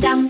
down.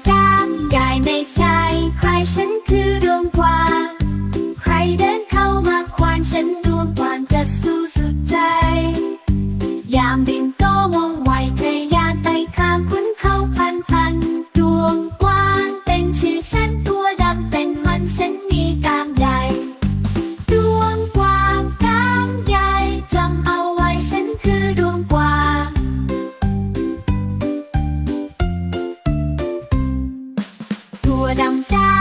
วดำจ้า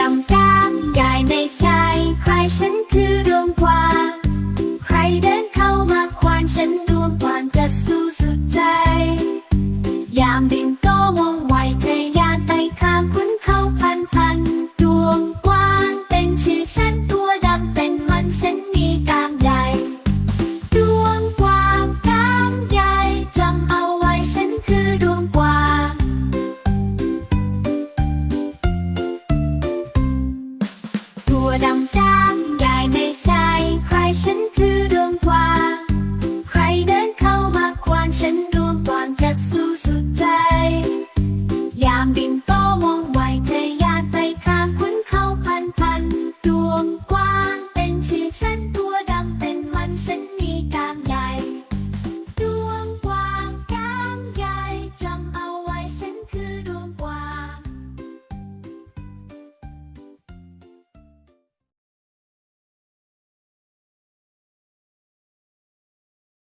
ดำจ้าง ดังจาง